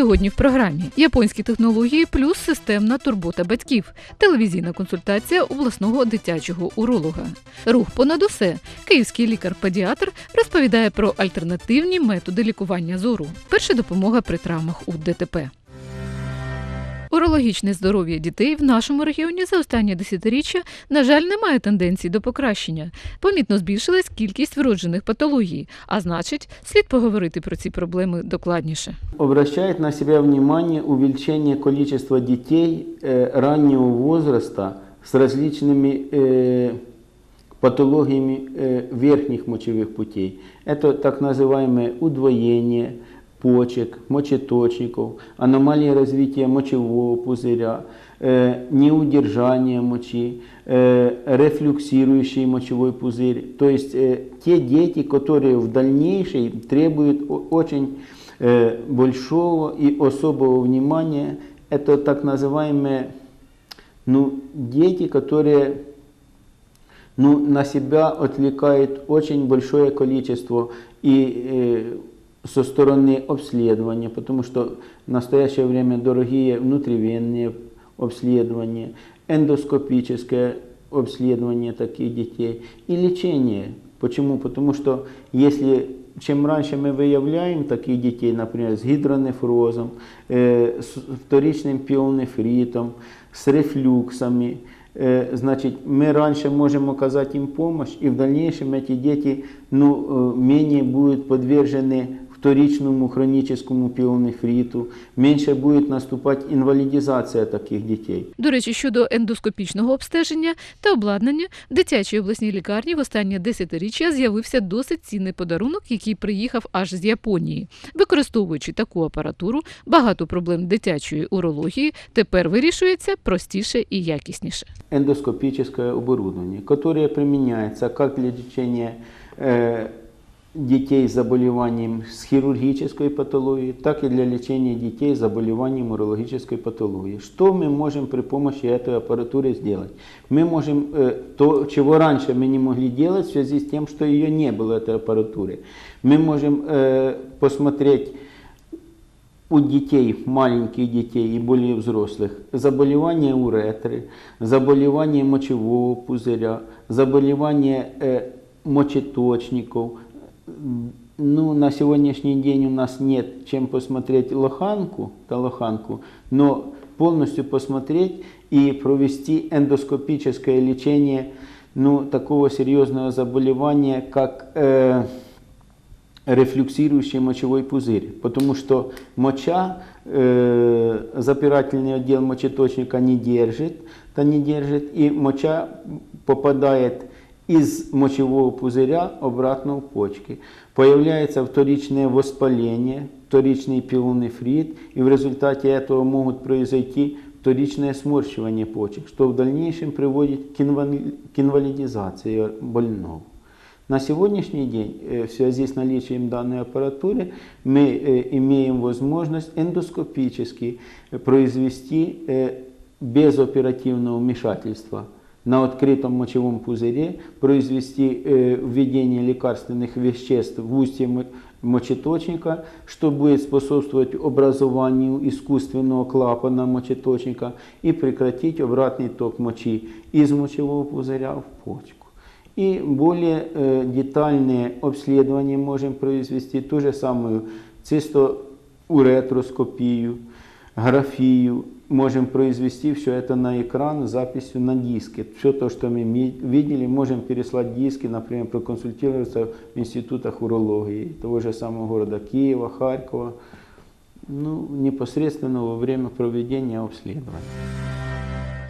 Сьогодні в програмі японські технології плюс системна турбота батьків, телевізійна консультація обласного дитячого уролога. Рух понад усе. Київський лікар-педіатр розповідає про альтернативні методи лікування зору. Перша допомога при травмах у ДТП. Урологічне здоров'я дітей в нашому регіоні за останнє десятиріччя, на жаль, не має тенденцій до покращення. Помітно збільшилась кількість вроджених патологій, а значить, слід поговорити про ці проблеми докладніше. обращает на себя внимание увеличение количества детей э, раннего возраста с различными э, патологиями э, верхних мочевых путей. Это так называемое удвоение почек, мочеточников, аномалии развития мочевого пузыря, э, неудержание мочи, э, рефлюксирующий мочевой пузырь. То есть э, те дети, которые в дальнейшем требуют очень большого и особого внимания, это так называемые ну, дети, которые ну, на себя отвлекает очень большое количество и э, со стороны обследования, потому что в настоящее время дорогие внутривенные обследования, эндоскопическое обследование таких детей и лечение. Почему? Потому что если чем раньше мы выявляем таких детей, например, с гидронефрозом, э, с вторичным пилонефритом, с рефлюксами, э, значит, мы раньше можем оказать им помощь, и в дальнейшем эти дети ну, э, менее будут подвержены вторичному хроническому пилонефриту, меньше будет наступать инвалидизация таких детей. До речі, щодо ендоскопічного обстеження та обладнання, в дитячій обласній лікарні в останнє десятиріччя з'явився досить цінний подарунок, який приїхав аж з Японії. Використовуючи таку апаратуру, багато проблем дитячої урології тепер вирішується простіше і якісніше. эндоскопическое оборудование, которое применяется как для лечения э, детей с заболеванием с хирургической патологией, так и для лечения детей с заболеванием урологической патологии. Что мы можем при помощи этой аппаратуры сделать? Мы можем э, то, чего раньше мы не могли делать в связи с тем, что ее не было, этой аппаратуры. Мы можем э, посмотреть у детей, маленьких детей и более взрослых, заболевания уретры, заболевания мочевого пузыря, заболевания э, мочеточников. Ну, на сегодняшний день у нас нет чем посмотреть лоханку, талоханку, но полностью посмотреть и провести эндоскопическое лечение ну, такого серьезного заболевания, как э, рефлюксирующий мочевой пузырь, потому что моча, э, запирательный отдел мочеточника не держит, то не держит, и моча попадает из мочевого пузыря обратно в почки. Появляется вторичное воспаление, вторичный пилонефрит, и в результате этого могут произойти вторичное сморщивание почек, что в дальнейшем приводит к инвали- к инвалидизации больного. На сегодняшний день, э, в связи с наличием данной аппаратуры, мы э, имеем возможность эндоскопически произвести э, без оперативного вмешательства на открытом мочевом пузыре, произвести э, введение лекарственных веществ в устье мо- мочеточника, что будет способствовать образованию искусственного клапана мочеточника и прекратить обратный ток мочи из мочевого пузыря в почку. И более э, детальные обследования можем произвести, ту же самую цистоуретроскопию, графию, можем произвести все это на экран с записью на диске. Все то, что мы ми- видели, можем переслать диски, например, проконсультироваться в институтах урологии того же самого города Киева, Харькова, ну, непосредственно во время проведения обследования.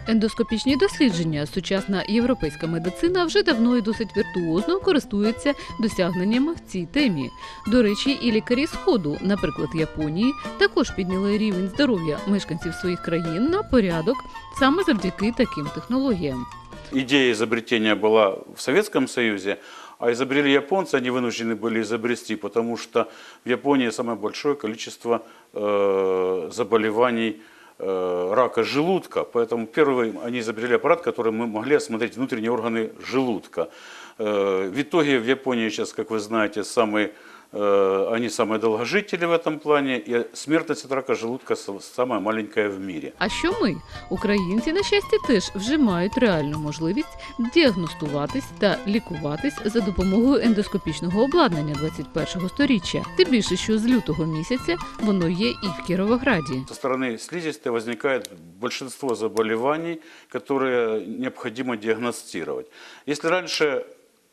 Ендоскопічні дослідження, сучасна європейська медицина вже давно і досить віртуозно користується досягненнями в цій темі. До речі, і лікарі сходу, наприклад, Японії, також підняли рівень здоров'я мешканців своїх країн на порядок саме завдяки таким технологіям. идея изобретения была в Советском Союзе, а изобрели японцы, они вынуждены были изобрести, потому что в Японии самое большое количество э, заболеваний э, Рака желудка. Поэтому первый они изобрели аппарат, которым мы могли осмотреть внутренние органы желудка. Э, в итоге в Японии сейчас, как вы знаете, самый э, они самые долгожители в этом плане, и смертность от рака желудка с- самая маленькая в мире. А що ми, українці, на щастя, теж вже мають реальну можливість діагностуватись та лікуватись за допомогою ендоскопічного обладнання 21-го сторіччя. Тим більше, що з лютого місяця воно є і в Кіровограді. Со стороны слизистой возникает большинство заболеваний, которые необходимо диагностировать. Если раньше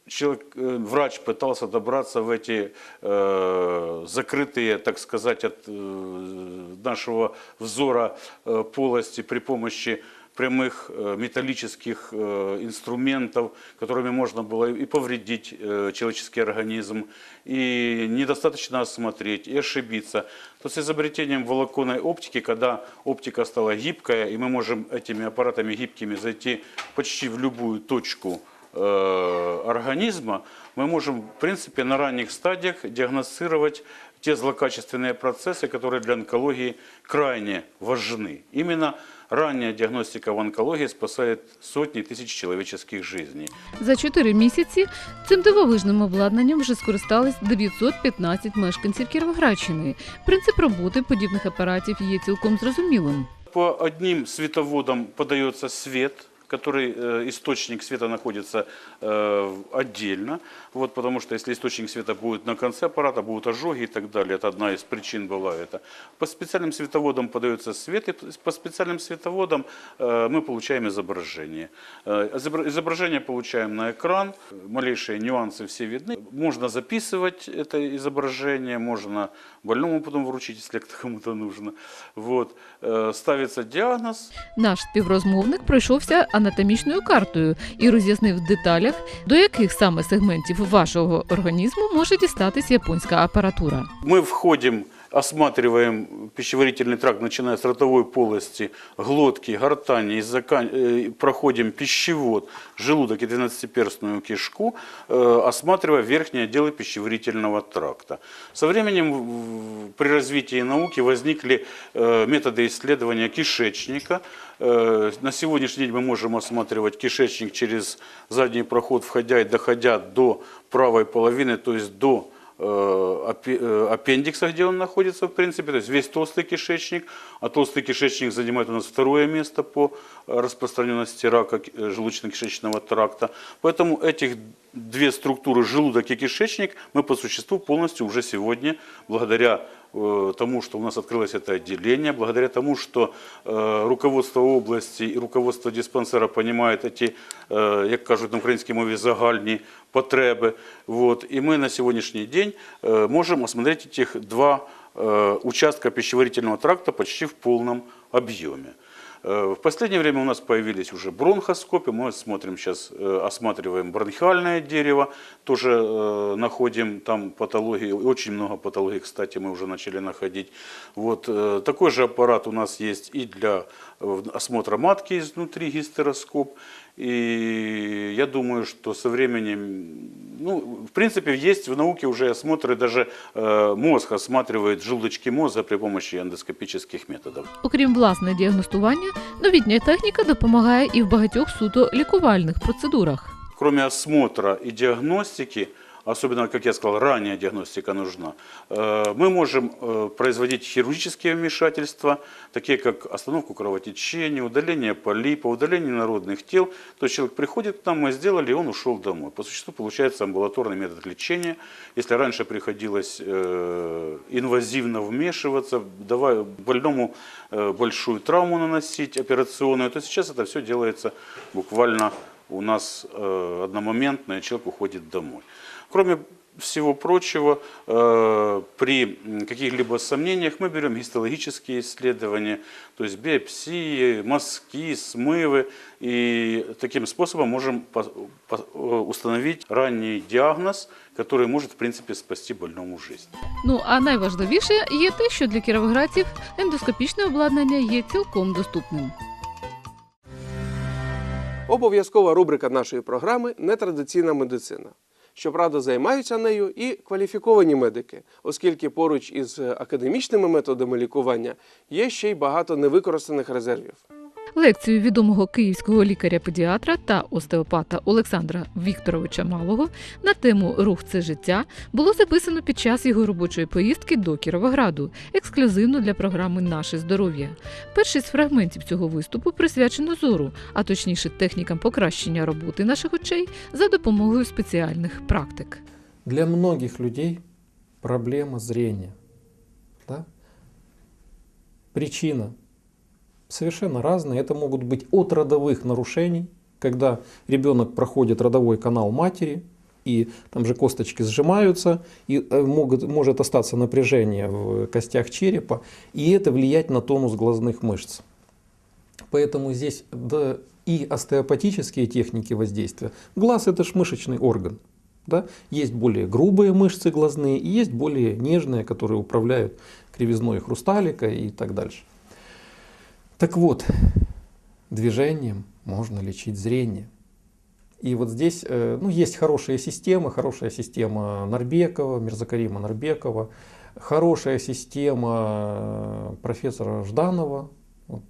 человек, э, врач пытался добраться в эти э, закрытые, так сказать, от э, нашего взора э, полости при помощи прямых э, металлических э, инструментов, которыми можно было и повредить человеческий организм, и недостаточно осмотреть, и ошибиться, то с изобретением волоконной оптики, когда оптика стала гибкая, и мы можем этими аппаратами гибкими зайти почти в любую точку организма, мы можем, в принципе, на ранних стадиях диагностировать те злокачественные процессы, которые для онкологии крайне важны. Именно ранняя диагностика в онкологии спасает сотни тысяч человеческих жизней. За чотири місяці цим дивовижним обладнанням вже скористались 915 мешканців Кіровоградщини. Принцип роботи подібних апаратів є цілком зрозумілим. По одним световодам подается свет, Который э, источник света находится э, отдельно, вот, потому что если источник света будет на конце аппарата, будут ожоги и так далее, это одна из причин была это. По специальным световодам подается свет, и по специальным световодам э, мы получаем изображение. Э, изобра- изображение получаем на экран, малейшие нюансы все видны. Можно записывать это изображение, можно больному потом вручить, если кому-то нужно. Вот. Э, Ставится диагноз, Наш співрозмовник пройшовся анатомічною картою і роз'яснив в деталях, до яких саме сегментів вашого організму може дістатись японська апаратура. Мы входим, осматриваем пищеварительный тракт, начиная с ротовой полости, глотки, гортани, закан- э, проходим пищевод, желудок и двенадцатиперстную кишку, э, осматривая верхние отделы пищеварительного тракта. Со временем при развитии науки возникли э, методы исследования кишечника. На сегодняшний день мы можем осматривать кишечник через задний проход, входя и доходя до правой половины, то есть до аппендикса, где он находится, в принципе, то есть весь толстый кишечник, а толстый кишечник занимает у нас второе место по э, распространенности рака э, желудочно-кишечного тракта. Поэтому этих две структуры, желудок и кишечник, мы по существу полностью уже сегодня, благодаря тому, что у нас открылось это отделение, благодаря тому, что э, руководство области и руководство диспансера понимает эти, э, як кажуть на українській мові, загальні потреби. Вот. И мы на сегодняшний день э, можем осмотреть этих два э, участка пищеварительного тракта почти в полном объеме. Э, В последнее время у нас появились уже бронхоскопы. Мы смотрим сейчас, э, осматриваем бронхиальное дерево, тоже э, находим там патологии, очень много патологий, кстати, мы уже начали находить. Вот такой же аппарат у нас есть и для осмотра матки изнутри, гистероскоп. И я думаю, что со временем, ну, в принципе, есть в науке уже осмотры, даже э, мозг осматривает желудочки мозга при помощи эндоскопических методов. Окрім власне діагностування, новітня техніка допомагає і в багатьох суто лікувальних процедурах. Кроме осмотра и диагностики, особенно, как я сказал, ранняя диагностика нужна, э, мы можем э, производить хирургические вмешательства, такие как остановку кровотечения, удаление полипа, удаление народных тел. То есть человек приходит к нам, мы сделали, и он ушел домой. По существу получается амбулаторный метод лечения. Если раньше приходилось э, инвазивно вмешиваться, давая больному большую травму наносить, операционную, то сейчас это все делается буквально у нас одномоментно, и человек уходит домой. Кроме всего прочего, э, при м, каких-либо сомнениях мы берем гистологические исследования, то есть биопсии, мазки, смывы, и таким способом можем по- по- э, установить ранний диагноз, который может, в принципе, спасти больному жизнь. Ну а найважливіше є те, що для кіровоградців ендоскопічне обладнання є цілком доступним. Обов'язкова рубрика нашої програми нетрадиційна медицина. Щоправда, займаються нею і кваліфіковані медики, оскільки поруч із академічними методами лікування є ще й багато невикористаних резервів. Лекцію відомого київського лікаря-педіатра та остеопата Олександра Вікторовича Малого на тему Рух це життя було записано під час його робочої поїздки до Кіровограду, ексклюзивно для програми Наше здоров'я. Перший з фрагментів цього виступу присвячено зору, а точніше технікам покращення роботи наших очей за допомогою спеціальних практик. Для многих людей проблема зрения. Да? Причина совершенно разная. Это могут быть от родовых нарушений, когда ребенок проходит родовой канал матери, и там же косточки сжимаются, и э, могут, может остаться напряжение в костях черепа, и это влиять на тонус глазных мышц. Поэтому здесь да, и остеопатические техники воздействия. Глаз это ж мышечный орган. Да? Есть более грубые мышцы глазные и есть более нежные, которые управляют кривизной хрусталика и так дальше. Так вот, движением можно лечить зрение. И вот здесь э, ну, есть хорошие системы, хорошая система Нарбекова, Мирзакарима Нарбекова, хорошая система э, профессора Жданова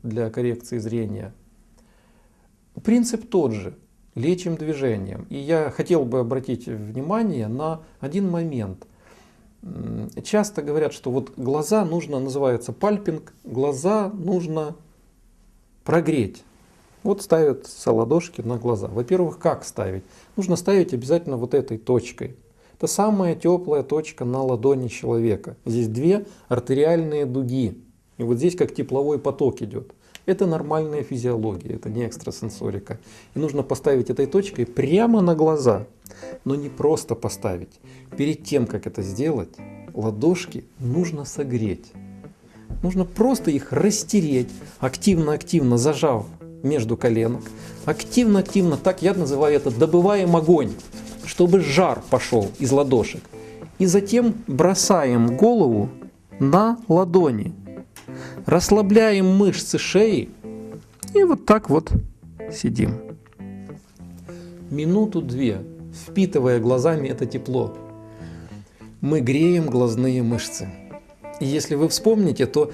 для коррекции зрения. Принцип тот же. Лечим движением. И я хотел бы обратить внимание на один момент. Часто говорят, что вот глаза нужно, называется пальпинг, глаза нужно прогреть. Вот ставят саладошки на глаза. Во-первых, как ставить? Нужно ставить обязательно вот этой точкой. Это самая теплая точка на ладони человека. Здесь две артериальные дуги. И вот здесь как тепловой поток идет. Это нормальная физиология, это не экстрасенсорика. И нужно поставить этой точкой прямо на глаза. Но не просто поставить. Перед тем, как это сделать, ладошки нужно согреть. Нужно просто их растереть, активно-активно зажав между коленок. Активно-активно, так я называю это, добываем огонь, чтобы жар пошел из ладошек. И затем бросаем голову на ладони. Расслабляем мышцы шеи и вот так вот сидим. Минуту-две, впитывая глазами это тепло, мы греем глазные мышцы. И если вы вспомните, то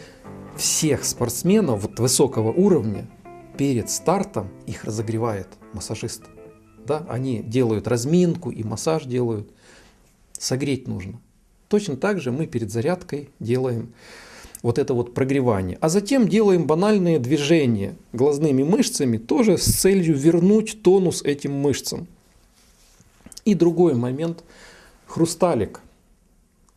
всех спортсменов вот высокого уровня перед стартом их разогревает массажист. Да, они делают разминку и массаж делают. Согреть нужно. Точно так же мы перед зарядкой делаем вот это вот прогревание. А затем делаем банальные движения глазными мышцами, тоже с целью вернуть тонус этим мышцам. И другой момент. Хрусталик.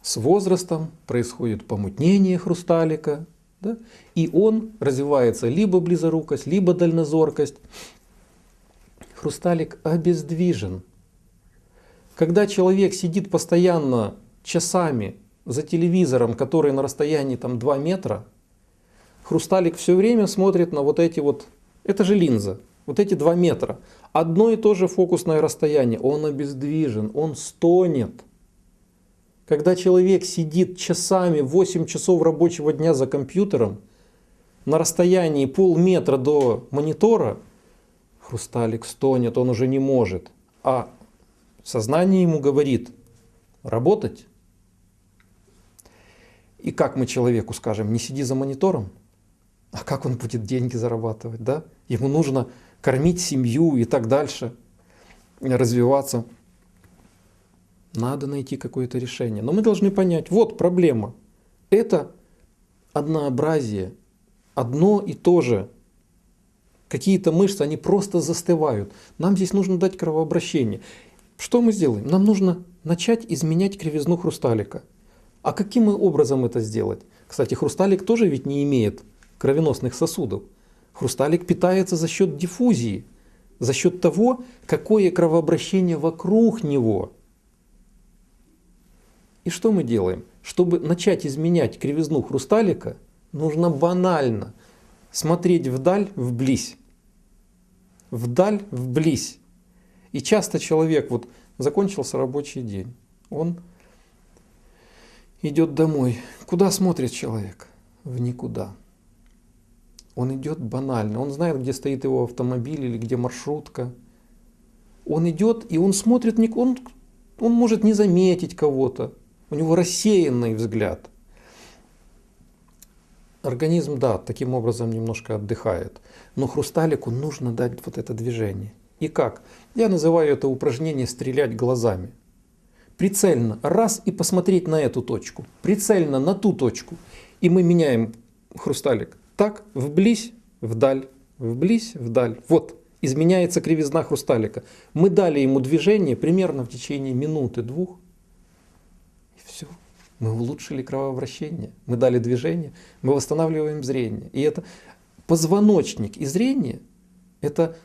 С возрастом происходит помутнение хрусталика, да? и он развивается либо близорукость, либо дальнозоркость. Хрусталик обездвижен. Когда человек сидит постоянно часами за телевизором, который на расстоянии там 2 метра, хрусталик все время смотрит на вот эти вот, это же линза, вот эти 2 метра. Одно и то же фокусное расстояние, он обездвижен, он стонет. Когда человек сидит часами, 8 часов рабочего дня за компьютером, на расстоянии полметра до монитора, хрусталик стонет, он уже не может. А сознание ему говорит работать. И как мы человеку скажем, не сиди за монитором, а как он будет деньги зарабатывать, да? Ему нужно кормить семью и так дальше, развиваться. Надо найти какое-то решение. Но мы должны понять, вот проблема. Это однообразие, одно и то же. Какие-то мышцы, они просто застывают. Нам здесь нужно дать кровообращение. Что мы сделаем? Нам нужно начать изменять кривизну хрусталика. А каким образом это сделать? Кстати, хрусталик тоже ведь не имеет кровеносных сосудов. Хрусталик питается за счет диффузии, за счет того, какое кровообращение вокруг него. И что мы делаем? Чтобы начать изменять кривизну хрусталика, нужно банально смотреть вдаль, вблизь. Вдаль, вблизь. И часто человек, вот закончился рабочий день, он идет домой. Куда смотрит человек? В никуда. Он идет банально. Он знает, где стоит его автомобиль или где маршрутка. Он идет и он смотрит, он, он может не заметить кого-то. У него рассеянный взгляд. Организм, да, таким образом немножко отдыхает. Но хрусталику нужно дать вот это движение. И как? Я называю это упражнение стрелять глазами. Прицельно раз и посмотреть на эту точку. Прицельно на ту точку. И мы меняем хрусталик. Так, вблизь, вдаль, вблизь, вдаль. Вот, изменяется кривизна хрусталика. Мы дали ему движение примерно в течение минуты-двух. И все. Мы улучшили кровообращение, мы дали движение, мы восстанавливаем зрение. И это позвоночник и зрение – это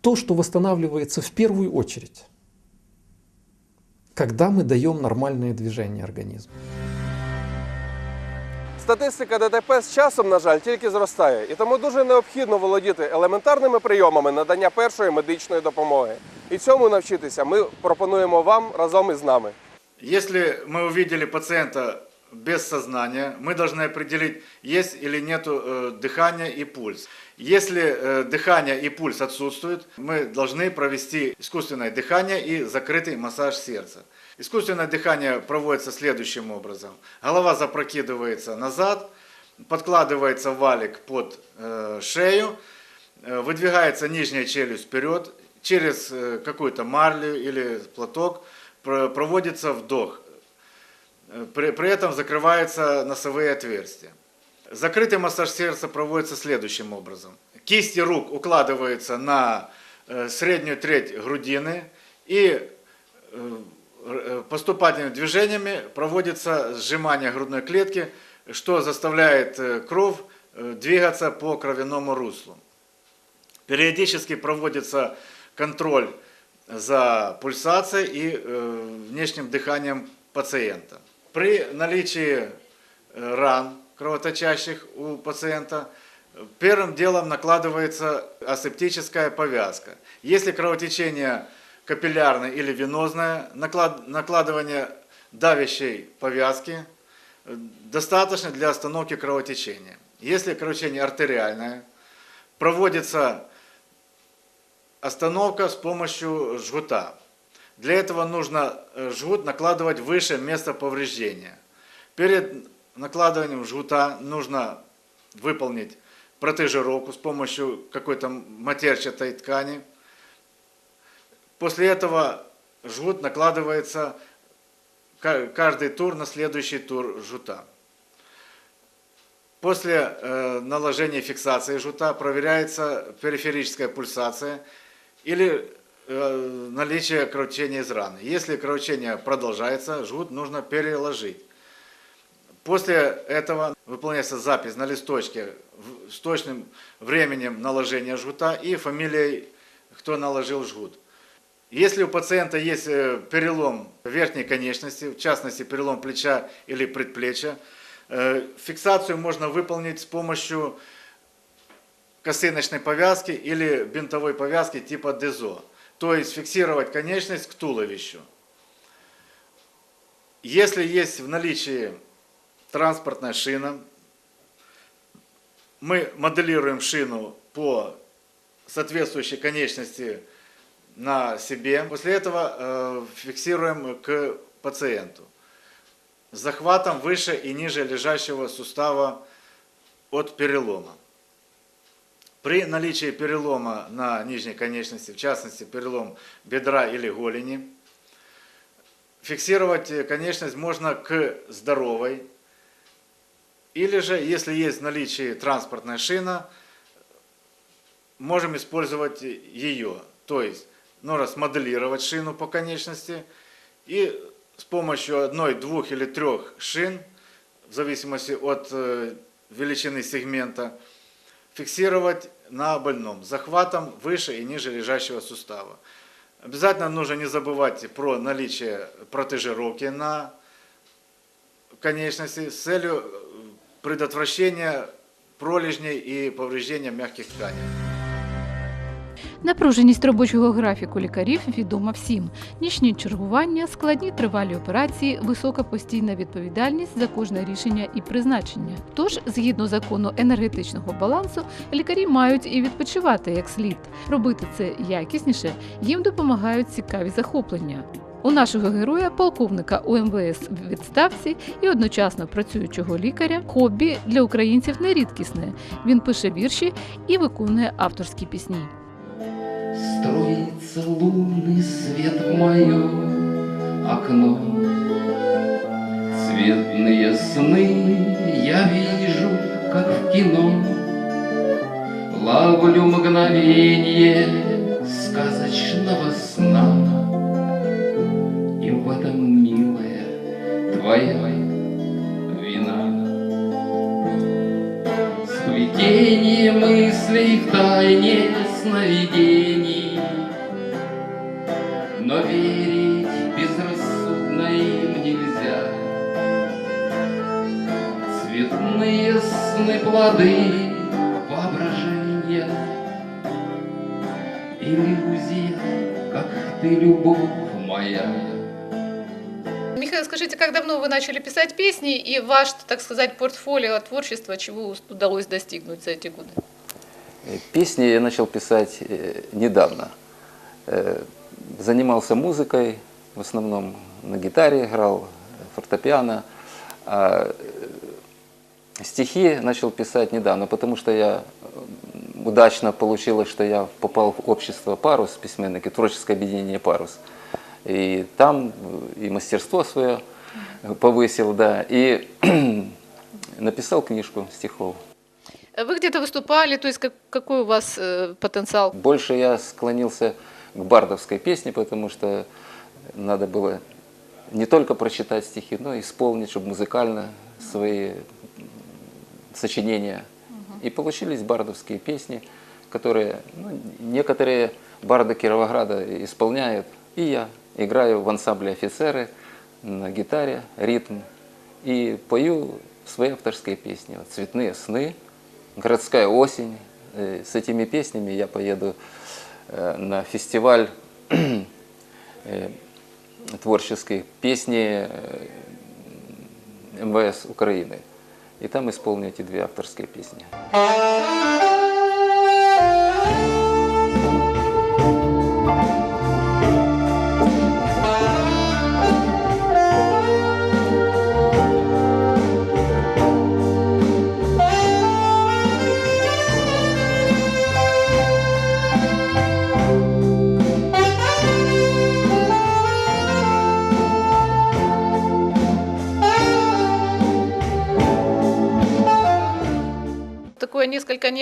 то, что восстанавливается в первую очередь, когда мы даем нормальное движение организму. Статистика ДТП з часом, на жаль, тільки зростає, і тому дуже необхідно володіти елементарними прийомами надання першої медичної допомоги. І цьому навчитися ми пропонуємо вам разом із нами. Если мы увидели пациента без сознания, мы должны определить, есть или нет дыхания и пульс. Если э, дыхание и пульс отсутствуют, мы должны провести искусственное дыхание и закрытый массаж сердца. Искусственное дыхание проводится следующим образом. Голова запрокидывается назад, подкладывается валик под э, шею, э, выдвигается нижняя челюсть вперед, через э, какую-то марлю или платок проводится вдох. Э, При, при этом закрываются носовые отверстия. Закрытый массаж сердца проводится следующим образом. Кисти рук укладываются на э, среднюю треть грудины и э, поступательными движениями проводится сжимание грудной клетки, что заставляет кровь двигаться по кровяному руслу. Периодически проводится контроль за пульсацией и э, внешним дыханием пациента. При наличии э, ран кровоточащих у пациента первым делом накладывается асептическая повязка. Если кровотечение капиллярное или венозное, наклад- накладывание давящей повязки э, достаточно для остановки кровотечения. Если кровотечение артериальное, проводится остановка с помощью жгута. Для этого нужно э, жгут накладывать выше места повреждения. Перед накладыванием жгута нужно выполнить протежировку с помощью какой-то матерчатой ткани. После этого жгут накладывается ка- каждый тур на следующий тур жгута. После э, наложения фиксации жгута проверяется периферическая пульсация или э, наличие кровотечения из раны. Если кровотечение продолжается, жгут нужно переложить. После этого выполняется запись на листочке с точным временем наложения жгута и фамилией, кто наложил жгут. Если у пациента есть э, перелом верхней конечности, в частности перелом плеча или предплечья, э, фиксацию можно выполнить с помощью косыночной повязки или бинтовой повязки типа ДЕЗО. То есть фиксировать конечность к туловищу. Если есть в наличии транспортная шина, мы моделируем шину по соответствующей конечности на себе. После этого э, фиксируем к пациенту с захватом выше и ниже лежащего сустава от перелома. При наличии перелома на нижней конечности, в частности перелом бедра или голени, фиксировать э, конечность можно к здоровой, или же, если есть в наличии транспортная шина, можем использовать ее. То есть, нужно смоделировать шину по конечности и с помощью одной, двух или трех шин, в зависимости от э, величины сегмента, фиксировать на больном захватом выше и ниже лежащего сустава. Обязательно нужно не забывать про наличие протежировки на конечности с целью предотвращения пролежней и повреждения мягких тканей. Напруженість робочого графіку лікарів відома всім: нічні чергування, складні тривалі операції, висока постійна відповідальність за кожне рішення і призначення. Тож, згідно закону енергетичного балансу, лікарі мають і відпочивати як слід. Робити це якісніше їм допомагають цікаві захоплення. У нашого героя, полковника УМВС в відставці і одночасно працюючого лікаря, хобі для українців не рідкісне. Він пише вірші і виконує авторські пісні. Струится лунный свет в мое окно. Цветные сны я вижу, как в кино. Ловлю мгновение сказочного сна. И в этом, милая, твоя вина. Сплетение мыслей в тайне сновидений. Но верить безрассудно им нельзя. Цветные сны плоды воображения Иллюзия, как ты, любовь моя. Михаил, скажите, как давно вы начали писать песни и ваш, так сказать, портфолио творчества, чего удалось достигнуть за эти годы? Э, Песни я начал писать э, недавно. Э, Занимался музыкой, в основном на гитаре играл, фортепиано. А стихи начал писать недавно, потому что я удачно получилось, что я попал в общество «Парус», письменники, творческое объединение «Парус». И там и мастерство свое повысил, да, и написал книжку стихов. Вы где-то выступали, то есть как- какой у вас э, потенциал? Больше я склонился к бардовской песне, потому что надо было не только прочитать стихи, но и исполнить, чтобы музыкально свои сочинения. И получились бардовские песни, которые ну, некоторые барды Кировограда исполняют. И я играю в ансамбле офицеры на гитаре, ритм. И пою свои авторские песни. Вот «Цветные сны», «Городская осень». Э, С этими песнями я поеду э, на фестиваль э, творческой песни МВС Украины. И там исполню эти две авторские песни.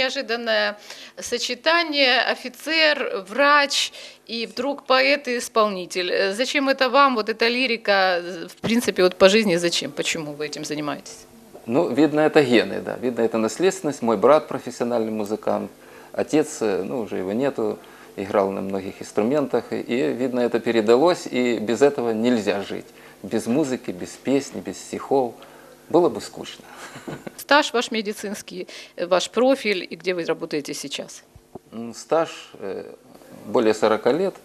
Неожиданное сочетание офицер, врач и вдруг поэт и исполнитель. Э, Зачем это вам, вот эта лирика, э, в принципе, вот по жизни зачем, почему вы этим занимаетесь? Ну, видно, это гены, да. Видно, это наследственность. Мой брат профессиональный музыкант. Отец, э, ну, уже его нету, играл на многих инструментах. И, видно, это передалось, и без этого нельзя жить. Без музыки, без песни, без стихов. Было бы скучно. Стаж ваш медицинский, э, ваш профиль и где вы работаете сейчас? М, Стаж э, более 40 лет.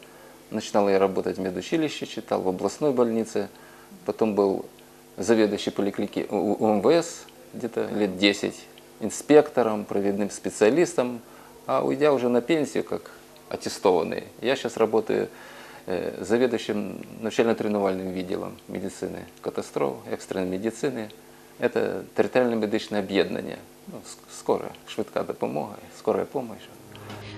Начинал я работать в медучилище, читал в областной больнице. Потом был заведующий поликлиники УМВС где-то лет 10, инспектором, проведным специалистом. А уйдя уже на пенсию, как аттестованный, я сейчас работаю э, заведующим начально-тренувальным відділом медицины катастроф, экстренной медицины. Это територіальне медичне об'єднання. Ну, скора, швидка допомога, скорая помощь.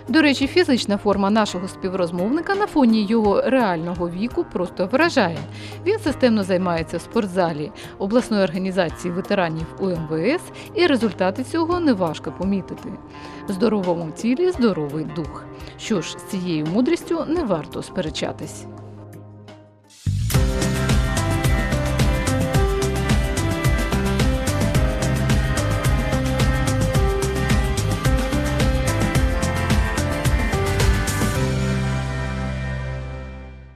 До речі, фізична форма нашого співрозмовника на фоні його реального віку просто вражає. Він системно займається в спортзалі обласної організації ветеранів УМВС, і результати цього неважко помітити. Здоровому тілі здоровий дух. Що ж, з цією мудрістю не варто сперечатись.